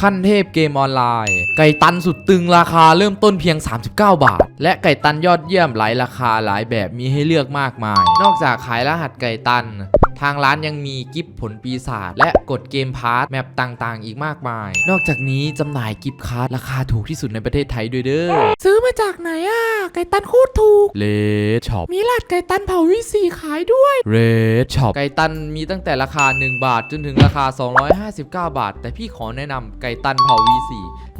ขั้นเทพเกมออนไลน์ ไก่ตันสุดตึงราคาเริ่มต้นเพียง 39 บาท และไก่ตันยอดเยี่ยมหลายราคาหลายแบบมีให้เลือกมากมาย นอกจากขายรหัสไก่ตันทางร้านยังมีกิฟต์ผลปีศาจและกดเกมพาร์ทแมปต่างๆ อีกมากมาย นอกจากนี้จำหน่ายกิฟต์การ์ดราคาถูกที่สุดในประเทศไทยด้วยเด้อ ซื้อมาจากไหนอะ ไก่ตันโคตรถูก เลดช็อป มีหลัดไก่ตันเผาวิสีขายด้วย เรดช็อป ไก่ตันมีตั้งแต่ราคา 1 บาทจนถึงราคา 259 บาท แต่พี่ขอแนะนำไก่ตันเผา V4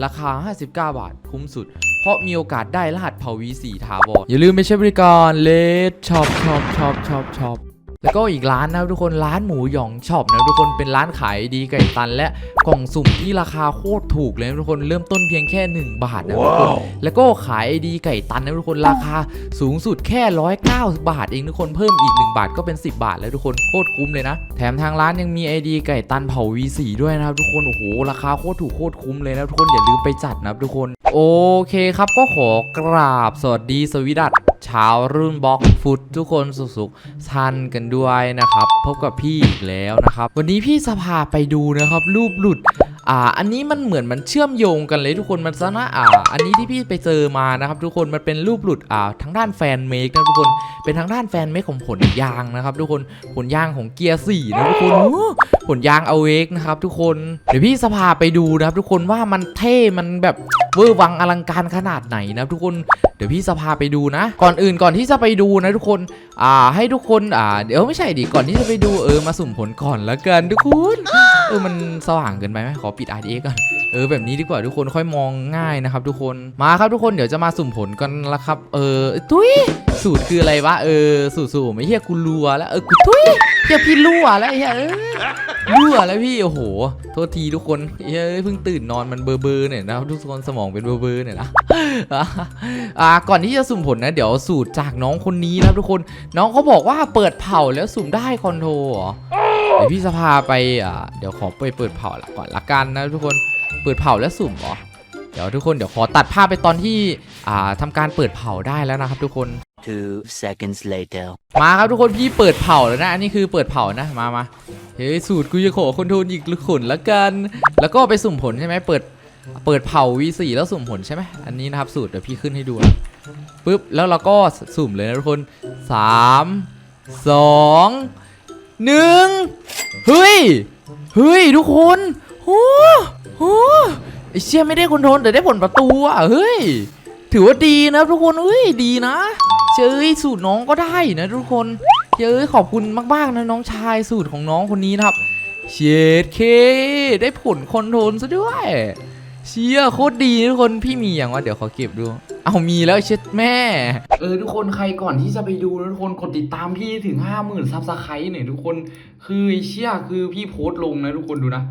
ราคา 59 บาท คุ้มสุด เพราะมีโอกาสได้รหัสเผา V4 ถาวรอย่าลืมไปใช้บริการเลดช็อปช็อปช็อปช็อปช็อป แล้วก็อีกร้านนะครับทุกคนร้านหมูหยองช็อปนะทุกคนเป็นร้านขายดีไก่ตัน และกล่องสุ่มที่ราคาโคตรถูกเลยนะทุกคนเริ่มต้นเพียงแค่ 1 บาทนะทุกคนแล้วก็ขายไอดีไก่ตันนะทุกคนราคาสูงสุดแค่190บาทเองทุกคนเพิ่มอีก 1 บาทก็เป็น 10 บาทแล้วทุกคนโคตรคุ้มเลยนะ แถมทางร้านยังมีไอดีไก่ตันเผา V4 ด้วยนะครับทุกคนโอ้โหราคาโคตรถูกโคตรคุ้มเลยนะทุกคนอย่าลืมไปจัดนะครับทุกคน โอเคครับก็ขอกราบสวัสดีสวีดัตชาวรุ่นบล็อกฟุตทุกคนสุขๆทันกันด้วยนะครับ พบกับพี่อีกแล้วนะครับ วันนี้พี่สภาไปดูนะครับ รูปหลุด อ่าอันนี้มันเหมือนมันเชื่อมโยงกันเลยทุกคนมันซะนะอ่าอันนี้ที่พี่ไปเจอมานะครับทุกคนมันเป็นรูปหลุดอ่าทางด้านแฟนเมคนะทุกคนเป็นทางด้านแฟนเมคของผลยางนะครับทุกคนผลยางของเกียร์สี่นะทุกคนโอ้ผลยางเอาเวกนะครับทุกคนเดี๋ยวพี่สภาไปดูนะครับทุกคนว่ามันเท่มันแบบเวอร์วังอลังการขนาดไหนนะครับทุกคนเดี๋ยวพี่สภาไปดูนะ ก่อนอื่นก่อนที่จะไปดูนะทุกคนอ่าให้ทุกคนอ่าเดี๋ยวไม่ใช่ดิก่อนที่จะไปดูเออมาสุ่มผลก่อนละกันทุกคน เออมันสว่างเกินไปไหมขอปิด RDX ก่อนเออแบบนี้ดีกว่าทุกคนค่อยมองง่ายนะครับทุกคนมาครับทุกคนเดี๋ยวจะมาสุ่มผลกันละครับ เออทุยสูตรคืออะไรวะเออสูตรสูตรไม่เฮียกูรัวแล้วเออกูทุยเฮียพี่รัวแล้วเฮียเออรัวแล้วพี่โอ้โห โทษทีทุกคนเฮ้ยเพิ่งตื่นนอนมันเบอร์เบอร์เนี่ยนะครับทุกคนสมองเป็นเบอร์เบอร์เนี่ยนะอ่าก่อนที่จะสุ่มผลนะ เดี๋ยวสูตรจากน้องคนนี้นะครับทุกคน น้องเขาบอกว่าเปิดเผาแล้วสุ่มได้คอนโทร เหรอเดี๋ยวพี่สภาไปอ่าเดี๋ยวขอไปเปิดเผาละก่อนละกันนะทุกคนเปิดเผาแล้วสุ่มเหรอเดี๋ยวทุกคนเดี๋ยวขอตัดภาพไปตอนที่อ่าทำการเปิดเผาได้แล้วนะครับทุกคน Two seconds later. มาครับทุกคนพี่เปิดเผาแล้วนะอันนี้คือเปิดเผานะมามาเฮ้ยสูตรกูจะขอคอนโทรลอีกหรือขนละกัน แล้วก็ไปสุ่มผลใช่ไหมเปิดเปิดเผา V4 แล้วสุ่มผลใช่ไหมอันนี้นะครับสูตรเดี๋ยวพี่ขึ้นให้ดูนะปึ๊บแล้วเราก็สุ่มเลยนะทุกคนสามสอง หนึ่งเฮ้ย เฮ้ย ทุกคนโอ้โหไอเชี่ยไม่ได้คนโทรลแต่ได้ผลประตูอะ เฮ้ย ถือว่าดีนะทุกคนเฮ้ย ดีนะเจยสูตรน้องก็ได้นะทุกคนเจยขอบคุณมากๆนะน้องชายสูตรของน้องคนนี้นะครับ เชดเค ได้ผลคอนโทรลซะด้วย เชียโคตรดีทุกคนพี่มีอย่างว่าเดี๋ยวขอเก็บดู เอามีแล้วเช็ดแม่ เออทุกคนใครก่อนที่จะไปดูนะทุกคนกดติดตามพี่ถึง5 0,000ซับสไครต์หน่อยทุกคน คือเชียคือพี่โพสต์ลงนะทุกคนดูนะ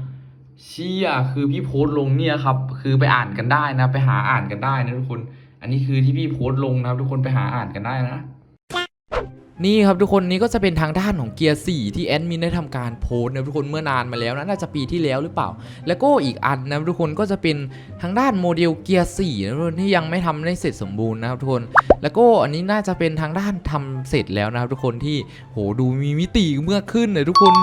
เชี่ยคือพี่โพสต์ลงเนี่ยครับ คือไปอ่านกันได้นะ ไปหาอ่านกันได้นะทุกคน อันนี้คือที่พี่โพสต์ลงนะครับทุกคนไปหาอ่านกันได้นะ นี่ครับทุกคนนี้ก็จะเป็นทางด้านของเกียร์4ที่แอดมินได้ทำการโพสต์นะทุกคนเมื่อนานมาแล้วนะน่าจะปีที่แล้วหรือเปล่า แล้วก็อีกอันนะทุกคนก็จะเป็นทางด้านโมเดลเกียร์4นะทุกคนที่ยังไม่ทำได้เสร็จสมบูรณ์นะครับทุกคน แล้วก็อันนี้น่าจะเป็นทางด้านทำเสร็จแล้วนะครับทุกคนที่โหดูมีมิติเมื่อขึ้นเลยทุกคน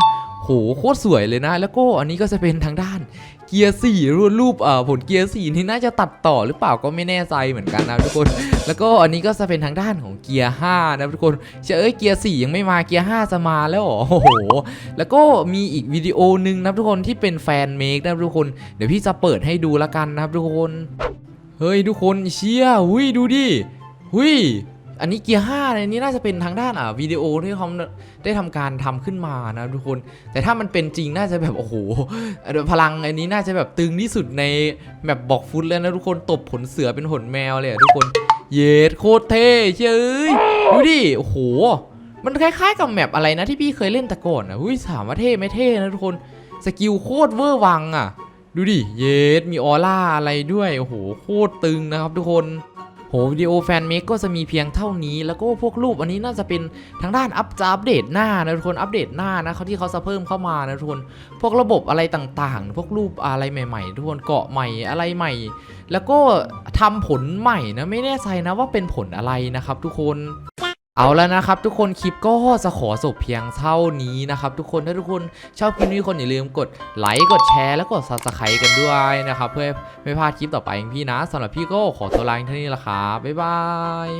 โหโคตรสวยเลยนะ แล้วก็อันนี้ก็จะเป็นทางด้านเกียร์4รูปรูปเอ่อผลเกียร์4ที่น่าจะตัดต่อหรือเปล่าก็ไม่แน่ใจเหมือนกันนะทุกคน แล้วก็อันนี้ก็จะเป็นทางด้านของเกียร์5นะทุกคนเชื่อเอ้ยเกียร์4ยังไม่มาเกียร์5จะมาแล้วหรอโอ้โหแล้วก็มีอีกวิดีโอหนึ่งนะทุกคนที่เป็นแฟนเมคนะทุกคนเดี๋ยวพี่จะเปิดให้ดูละกันนะครับทุกคนเฮ้ยทุกคนเชี่ยหุยดูดิหุย อันนี้เกียร์5เนี่ยนี่น่าจะเป็นทางด้านอะวิดีโอที่เขาได้ทำการทำขึ้นมานะทุกคน แต่ถ้ามันเป็นจริงน่าจะแบบโอ้โหพลังอันนี้น่าจะแบบตึงที่สุดในแบบบอกฟุตแล้วนะทุกคนตบผลเสือเป็นผลแมวเลยทุกคน เยดโคตรเท่เชยเอ้ยดูดิโอ้โห มันคล้ายๆกับแมปอะไรนะที่พี่เคยเล่นแต่ก่อนอะหุ้ยถามว่าเท่ไม่เท่นะทุกคนสกิลโคตรเวอร์วังอะ ดูดิ เยดมีออร่าอะไรด้วย โอ้โห โคตรตึงนะครับทุกคน โหวิดีโอแฟนเมกก็จะมีเพียงเท่านี้ แล้วก็พวกรูปอันนี้น่าจะเป็นทางด้านอัปจะอัปเดตหน้านะทุกคนอัปเดตหน้านะเขาที่เขาจะเพิ่มเข้ามานะทุกคนพวกระบบอะไรต่างๆ พวกรูปอะไรใหม่ๆ ทุกคนเกาะใหม่อะไรใหม่ แล้วก็ทำผลใหม่นะไม่แน่ใจนะว่าเป็นผลอะไรนะครับทุกคน เอาแล้วนะครับทุกคนคลิปก็จะขอจบเพียงเท่านี้นะครับทุกคนถ้าทุกคนชอบคลิปนี้คนอย่าลืมกดไลค์กดแชร์แล้วกด subscribe กันด้วยนะครับเพื่อไม่พลาดคลิปต่อไปของพี่นะสำหรับพี่ก็ขอตัวลาเท่านี้ละครับบ๊ายบาย